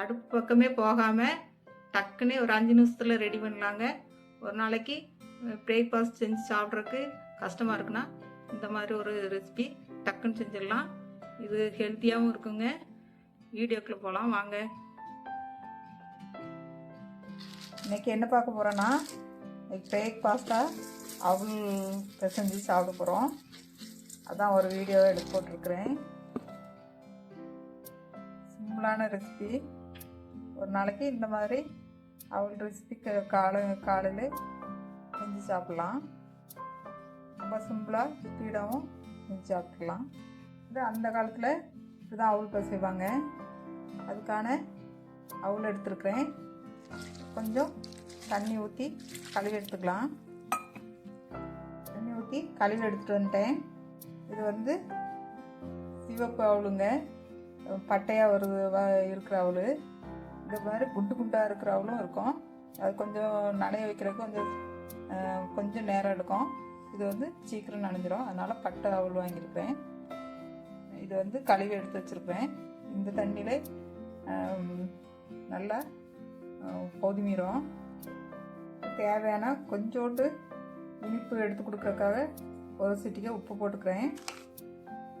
அடுப்பு பக்கமே போகாமல் டக்குன்னு ஒரு அஞ்சு நிமிஷத்தில் ரெடி பண்ணலாங்க. ஒரு நாளைக்கு பிரேக்ஃபாஸ்ட் செஞ்சு சாப்பிட்றதுக்கு கஷ்டமாக இருக்குன்னா இந்த மாதிரி ஒரு ரெசிபி டக்குன்னு செஞ்சிடலாம். இது ஹெல்த்தியாகவும் இருக்குங்க. வீடியோக்குள்ளே போகலாம் வாங்க. இன்னைக்கு என்ன பார்க்க போகிறோன்னா பிரேக்ஃபாஸ்ட்டாக அவள் பிசைஞ்சு சாப்பிட போகிறோம் அதான் ஒரு வீடியோ எடுத்து போட்டிருக்கிறேன். சிம்பிளான ரெசிபி ஒரு நாளைக்கு இந்த மாதிரி அவள் ரெசிபி காலை காலையில் செஞ்சு சாப்பிட்லாம். ரொம்ப சிம்பிளாக ஸ்பீடாகவும் செஞ்சு சாப்பிட்லாம். இது அந்த காலத்தில் இப்படிதான் அவள் செய்வாங்க. அதுக்கான அவள் எடுத்துருக்குறேன். கொஞ்சம் தண்ணி ஊற்றி கழுவி எடுத்துக்கலாம். தண்ணி ஊற்றி கழுவி எடுத்துகிட்டு வந்துட்டேன். இது வந்து சிவப்பு அவளுங்க பட்டையாக ஒரு இருக்கிற அவள். இந்த மாதிரி குண்டு குண்டாக இருக்கிற அவளும் இருக்கும். அது கொஞ்சம் நனைய வைக்கிறதுக்கு கொஞ்சம் கொஞ்சம் நேரம் எடுக்கும். இது வந்து சீக்கிரம் நனைஞ்சிரும். அதனால் பட்டை அவள் வாங்கியிருக்கிறேன். இது வந்து கழுவி எடுத்து வச்சுருப்பேன். இந்த தண்ணியில் நல்லா பொதுமிரும். தேவையான கொஞ்சோண்டு இனிப்பு எடுத்து கொடுக்கறதுக்காக ஒரு சிட்டிகை உப்பு போட்டுக்கிறேன்.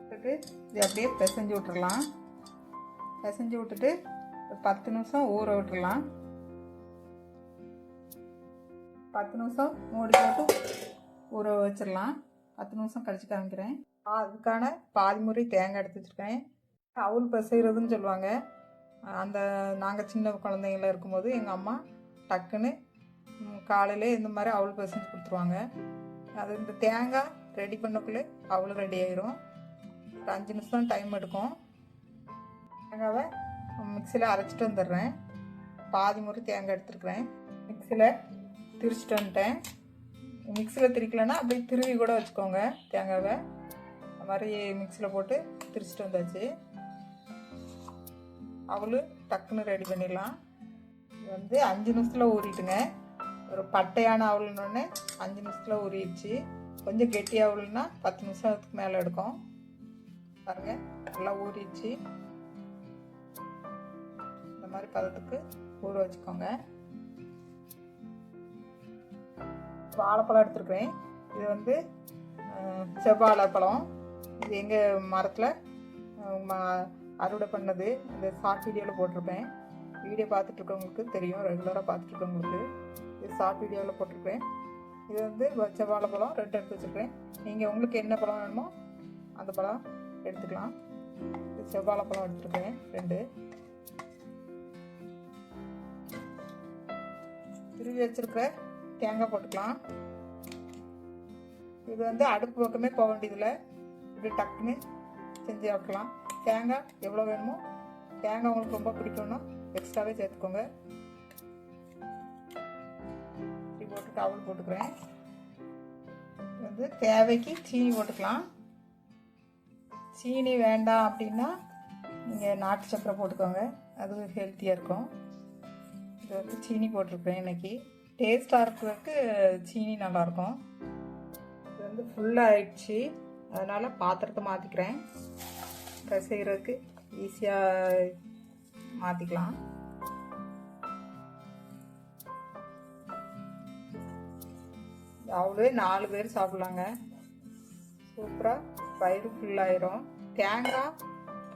போட்டுட்டு இது அப்படியே பிசைஞ்சு விட்டுறலாம். பிசைஞ்சு விட்டுட்டு பத்து நிமிஷம் ஊற விட்டுறலாம். பத்து நிமிஷம் மூடி போட்டு ஊற வச்சிடலாம். பத்து நிமிஷம் கழிச்சு காமிக்கிறேன் அதுக்கான பாதி முறை தேங்காய் எடுத்து வச்சுருக்கேன். அவுள் பிசைகிறதுன்னு சொல்லுவாங்க. அந்த நாங்கள் சின்ன குழந்தைங்கள இருக்கும்போது எங்கள் அம்மா டக்குன்னு காலையில் இந்த மாதிரி அவள் பிசைஞ்சு கொடுத்துருவாங்க. அது இந்த தேங்காய் ரெடி பண்ணக்குள்ளே அவ்வளோ ரெடி ஆயிரும். ஒரு அஞ்சு நிமிஷம் டைம் எடுக்கும். தேங்காவை மிக்சியில் அரைச்சிட்டு வந்துடுறேன். பாதி முறை தேங்காய் எடுத்துருக்குறேன். மிக்சியில் திரிச்சிட்டு வந்துட்டேன். மிக்சியில் திரிக்கலைன்னா அப்படியே திருவி கூட வச்சுக்கோங்க தேங்காவை. அந்த மாதிரி மிக்சியில் போட்டு திரிச்சிட்டு வந்தாச்சு. அவளும் டக்குன்னு ரெடி பண்ணிடலாம். வந்து அஞ்சு நிமிஷத்தில் ஊறிட்டுங்க. ஒரு பட்டையான அவளுன்னொன்னே அஞ்சு நிமிஷத்தில் ஊறிடுச்சு. கொஞ்சம் கெட்டி அவளுன்னா பத்து நிமிஷத்துக்கு மேலே எடுக்கும். பாருங்கள் நல்லா ஊறிடுச்சு. இந்த மாதிரி பதத்துக்கு ஊற வச்சுக்கோங்க. வாழைப்பழம் எடுத்துருக்குறேன். இது வந்து செவ்வாழைப்பழம் இது எங்கள் மரத்தில் அறுவடை பண்ணது. இந்த ஷார்ட் வீடியோவில் போட்டிருப்பேன். வீடியோ பார்த்துட்டு இருக்கவங்களுக்கு தெரியும். ரெகுலராக பார்த்துட்டு இருக்கவங்களுக்கு இது ஷார்ட் வீடியோவில் போட்டிருப்பேன். இது வந்து செவ்வாழைப்பழம் ரெண்டு எடுத்து வச்சுருக்கேன் நீங்கள் உங்களுக்கு என்ன பழம் வேணுமோ அந்த பழம் எடுத்துக்கலாம். இது செவ்வாழைப்பழம் எடுத்துருக்கேன் ரெண்டு. திருவி வச்சிருக்கிற தேங்காய் போட்டுக்கலாம். இது வந்து அடுப்பு பக்கமே போக வேண்டியதில்லை. இப்படி டக்குன்னு செஞ்சு வைக்கலாம். தேங்காய் எவ்வளோ வேணுமோ தேங்காய் உங்களுக்கு ரொம்ப பிடிக்கும்னா எக்ஸ்ட்ராவே சேர்த்துக்கோங்க. இப்படி போட்டு டவுல் போட்டுக்கிறேன். வந்து தேவைக்கு சீனி போட்டுக்கலாம். சீனி வேண்டாம் அப்படின்னா நீங்கள் நாட்டு சக்கரை போட்டுக்கோங்க. அது ஹெல்த்தியாக இருக்கும். சீனி போட்டிருக்கேன் இன்னைக்கு. டேஸ்ட்டாக இருக்கிறதுக்கு சீனி நல்லாயிருக்கும். இது வந்து ஃபுல்லாக ஆயிடுச்சு. அதனால் பாத்திரத்தை மாற்றிக்கிறேன் செய்கிறதுக்கு ஈஸியாக மாற்றிக்கலாம் அவ்வளோ நாலு பேர் சாப்பிட்லாங்க. சூப்பராக வயிறு ஃபுல்லாயிரும் தேங்காய்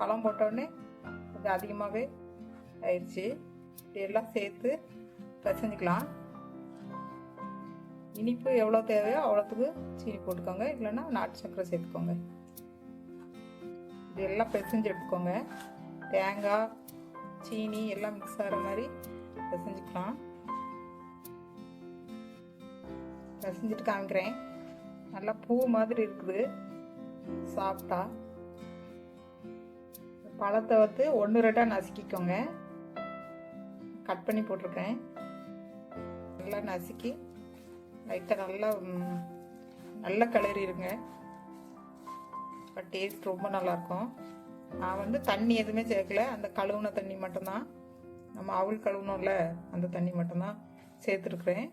பழம் போட்டோடனே கொஞ்சம் அதிகமாகவே ஆயிடுச்சு. இப்படி எல்லாம் சேர்த்து பிசைஞ்சிக்கலாம். இனிப்பு எவ்வளோ தேவையோ அவ்வளோத்துக்கு சீனி போட்டுக்கோங்க. இல்லைன்னா நாட்டு சக்கரை சேர்த்துக்கோங்க. இது எல்லாம் பிசைஞ்சு எடுத்துக்கோங்க. தேங்காய் சீனி எல்லாம் மிக்ஸ் ஆகிற மாதிரி பிசைஞ்சுக்கலாம். பிசைஞ்சிட்டு காமிக்கிறேன். நல்லா பூ மாதிரி இருக்குது. சாப்பிட்டா பழத்தை வந்து ஒன்று ரெட்டாக நசுக்கிக்கோங்க. கட் பண்ணி போட்டிருக்கேன். நல்லா நசுக்கி லைட்டாக நல்லா நல்லா கிளறிடுங்க டேஸ்ட் ரொம்ப நல்லாயிருக்கும். நான் வந்து தண்ணி எதுவுமே சேர்க்கல. அந்த கழுவுன தண்ணி மட்டும்தான். நம்ம அவள் கழுவுனோம்ல அந்த தண்ணி மட்டும்தான் சேர்த்துருக்குறேன்.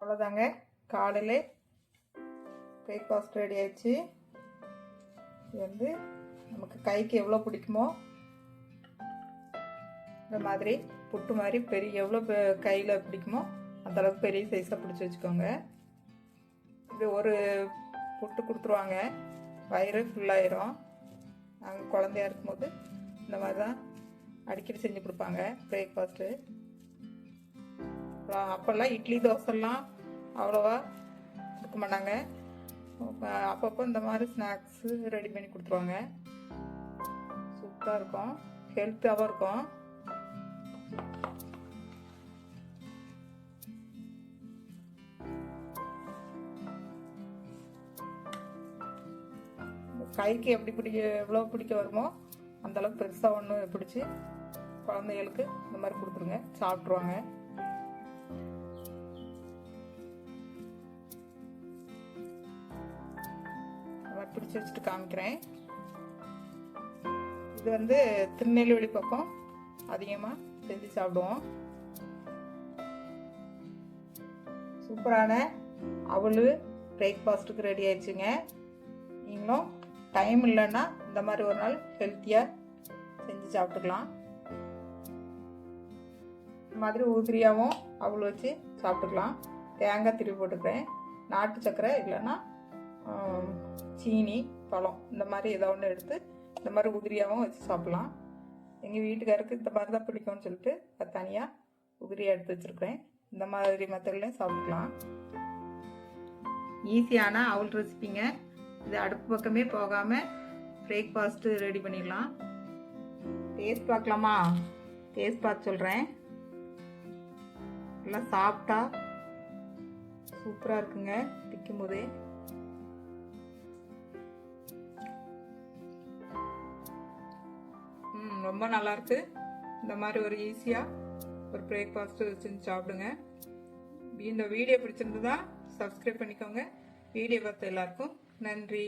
அவ்வளோதாங்க காலையில் பிரேக்ஃபாஸ்ட் ரெடி ஆயிடுச்சு. இது வந்து நமக்கு கைக்கு எவ்வளோ பிடிக்குமோ இந்த மாதிரி புட்டு மாதிரி பெரிய எவ்வளோ கையில் பிடிக்குமோ அந்தளவுக்கு பெரிய சைஸாக பிடிச்சி வச்சுக்கோங்க. இது ஒரு புட்டு கொடுத்துருவாங்க. வயிறு ஃபுல்லாயிரும் நாங்கள் குழந்தையா இருக்கும்போது இந்த மாதிரி தான் அடிக்கடி செஞ்சு கொடுப்பாங்க பிரேக்ஃபாஸ்ட்டு அப்போல்லாம் இட்லி தோசைலாம் அவ்வளோவா கொடுக்க மாட்டாங்க. அப்பப்போ இந்த மாதிரி ஸ்நாக்ஸு ரெடி பண்ணி கொடுத்துருவாங்க. சூப்பராக இருக்கும். ஹெல்த்தாகவும் இருக்கும். கைக்கு எப்படி பிடிக்க எவ்வளோ பிடிக்க வருமோ அந்த அளவுக்கு பெருசாக ஒன்று பிடிச்சி குழந்தைகளுக்கு இந்த மாதிரி கொடுத்துருங்க. சாப்பிட்ருவாங்க பிடிச்சி வச்சுட்டு காமிக்கிறேன். இது வந்து திருநெல்வேலி பக்கம் அதிகமாக செஞ்சு சாப்பிடுவோம். சூப்பரான அவள் பிரேக்ஃபாஸ்ட்டுக்கு ரெடி ஆயிடுச்சுங்க. நீங்களும் டைம் இல்லைன்னா இந்த மாதிரி ஒரு நாள் ஹெல்த்தியாக செஞ்சு சாப்பிட்டுக்கலாம். இந்த மாதிரி உதிரியாகவும் அவள் வச்சு சாப்பிட்டுக்கலாம். தேங்காய் திருவி போட்டுக்கிறேன். நாட்டு சர்க்கரை இல்லைன்னா சீனி பழம் இந்த மாதிரி ஏதோ ஒன்று எடுத்து இந்த மாதிரி உதிரியாகவும் வச்சு சாப்பிட்லாம். எங்கள் வீட்டுக்காருக்கு இந்த மாதிரி தான் பிடிக்கும்னு சொல்லிட்டு அது தனியாக உதிரி எடுத்து வச்சுருக்கிறேன். இந்த மாதிரி மெத்தட்லையும் சாப்பிட்டுக்கலாம். ஈஸியான அவல் ரெசிபிங்க. இது அடுப்பு பக்கமே போகாமல் பிரேக்ஃபாஸ்ட்டு ரெடி பண்ணிடலாம். டேஸ்ட் பார்க்கலாமா? டேஸ்ட் பார்த்து சொல்கிறேன் நல்லா சாப்பிட்டா சூப்பராக இருக்குங்க. திக்கும் போதே ரொம்ப நல்லா இருக்கு இந்த மாதிரி ஒரு ஈஸியாக ஒரு பிரேக்ஃபாஸ்ட்டு செஞ்சு சாப்பிடுங்க. இந்த வீடியோ பிடிச்சிருந்ததா சப்ஸ்கிரைப் பண்ணிக்கோங்க. வீடியோ பார்த்த எல்லாருக்கும் நன்றி.